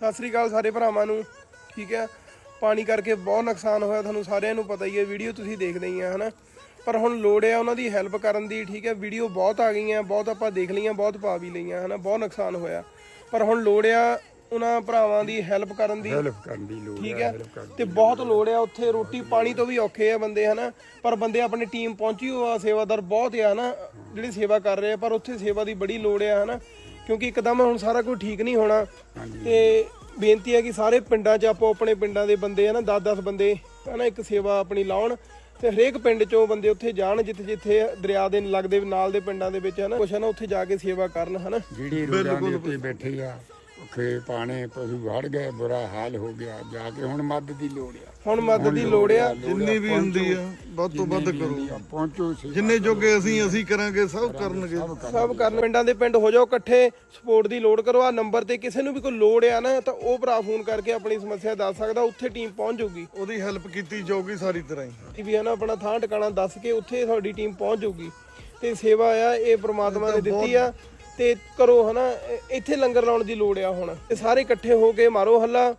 ਸਤਿ ਸ੍ਰੀ ਅਕਾਲ ਸਾਰੇ ਭਰਾਵਾਂ ਨੂੰ ਠੀਕ ਹੈ? ਪਾਣੀ ਕਰਕੇ ਬਹੁਤ ਨੁਕਸਾਨ ਹੋਇਆ ਤੁਹਾਨੂੰ ਸਾਰਿਆਂ ਨੂੰ ਪਤਾ ਹੀ ਹੈ ਵੀਡੀਓ ਤੁਸੀਂ ਦੇਖਦੇ ਹੀ ਆ ਹਨਾ? ਪਰ ਹੁਣ ਲੋੜ ਹੈ ਉਹਨਾਂ ਦੀ ਹੈਲਪ ਕਰਨ ਦੀ ਠੀਕ ਹੈ? ਵੀਡੀਓ ਬਹੁਤ ਆ ਗਈਆਂ ਬਹੁਤ ਆਪਾਂ ਦੇਖ ਲਈਆਂ ਬਹੁਤ ਪਾ ਵੀ ਲਈਆਂ ਹਨਾ? ਬਹੁਤ ਨੁਕਸਾਨ ਹੋਇਆ। ਪਰ ਹੁਣ ਲੋੜ ਆ ਉਹਨਾਂ ਭਰਾਵਾਂ ਦੀ ਹੈਲਪ ਕਰਨ ਦੀ ਹੈਲਪ ਕਰਨ ਦੀ ਲੋੜ ਠੀਕ ਹੈ? ਤੇ ਬਹੁਤ ਲੋੜ ਆ ਉੱਥੇ ਰੋਟੀ ਪਾਣੀ ਤੋਂ ਵੀ ਔਖੇ ਆ ਬੰਦੇ ਹਨਾ? ਪਰ ਬੰਦੇ ਆਪਣੀ ਟੀਮ ਪਹੁੰਚੀ ਹੋਆ ਸੇਵਾਦਾਰ ਬਹੁਤ ਆ ਹਨਾ? ਜਿਹੜੀ ਸੇਵਾ ਕਰ ਰਹੇ ਆ ਪਰ ਉੱਥੇ ਸੇਵਾ ਦੀ ਬੜੀ ਲੋੜ ਆ ਹਨਾ? ਕਿਉਂਕਿ ਇੱਕਦਮ ਹੁਣ ਸਾਰਾ ਕੁਝ ਠੀਕ ਨਹੀਂ ਹੋਣਾ। ਤੇ ਬੇਨਤੀ ਹੈ ਕਿ ਸਾਰੇ ਪਿੰਡਾਂ 'ਚ ਆਪੋ ਆਪਣੇ ਪਿੰਡਾਂ ਦੇ ਬੰਦੇ ਹਨਾ 10-10 ਬੰਦੇ ਹਨਾ ਇੱਕ ਸੇਵਾ ਆਪਣੀ ਲਾਉਣ ਤੇ ਹਰੇਕ ਪਿੰਡ 'ਚੋਂ ਬੰਦੇ ਉੱਥੇ ਜਾਣ ਜਿੱਥੇ ਜਿੱਥੇ ਦਰਿਆ ਦੇ ਲੱਗਦੇ ਨਾਲ ਦੇ ਪਿੰਡਾਂ ਦੇ ਵਿੱਚ ਹਨਾ ਕੁਛ ਹਨਾ ਉੱਥੇ ਜਾ ਕੇ ਸੇਵਾ ਕਰਨ ਹਨਾ। ਜਿਹੜੀ ਰੋਡਾਂ ਦੇ ਉੱਤੇ ਬੈਠੇ ਆ ਔਖੇ ਪਾਣੇ ਪਸ਼ੂ ਵੜ ਗਏ ਬੁਰਾ ਹਾਲ ਹੋ ਗਿਆ। ਜਾ ਕੇ ਹੁਣ ਮਦਦ ਦੀ ਲੋੜ ਆ। ਹੁਣ ਮਦਦ ਦੀ ਲੋੜ ਆ। ਜਿੰਨੀ ਵੀ ਹੁੰਦੀ ਆ ਵੱਧ ਤੋਂ ਵੱਧ ਕਰੋ। ਪਹੁੰਚੋ ਜਿੰਨੇ ਜੋਗੇ ਅਸੀਂ ਅਸੀਂ ਕਰਾਂਗੇ ਸਭ ਕਰਨਗੇ। ਸਭ ਕਰਨ। ਪਿੰਡਾਂ ਦੇ ਪਿੰਡ ਹੋ ਜਾਓ ਇਕੱਠੇ ਸਪੋਰਟ ਦੀ ਲੋੜ ਕਰੋ। ਆ ਨੰਬਰ ਤੇ ਕਿਸੇ ਨੂੰ ਵੀ ਕੋਈ ਲੋੜ ਆ ਨਾ ਤਾਂ ਉਹ ਭਰਾ ਫੋਨ ਕਰਕੇ ਆਪਣੀ ਸਮੱਸਿਆ ਦੱਸ ਸਕਦਾ ਉੱਥੇ ਟੀਮ ਪਹੁੰਚ ਜਾਊਗੀ। ਉਹਦੀ ਹੈਲਪ ਕੀਤੀ ਜਾਊਗੀ ਸਾਰੀ ਤਰ੍ਹਾਂ ਹੀ। ਇਹ ਵੀ ਹੈ ਨਾ ਆਪਣਾ ਥਾਂ ਟਿਕਾਣਾ ਦੱਸ ਕੇ ਉੱਥੇ ਤੁਹਾਡੀ ਟੀਮ ਪਹੁੰਚ ਜਾਊਗੀ। ਤੇ ਸੇਵਾ ਆ ਇਹ ਪ੍ਰਮਾਤਮਾ ਨੇ ਦਿੱਤੀ ਆ। ਤੇ ਕਰੋ ਹਨਾ, ਇ- ਇੱਥੇ ਲੰਗਰ ਲਾਉਣ ਦੀ ਲੋੜ ਆ ਹੁਣ। ਤੇ ਸਾਰੇ ਇਕੱਠੇ ਹੋ ਕੇ ਮਾਰੋ ਹੱਲਾ।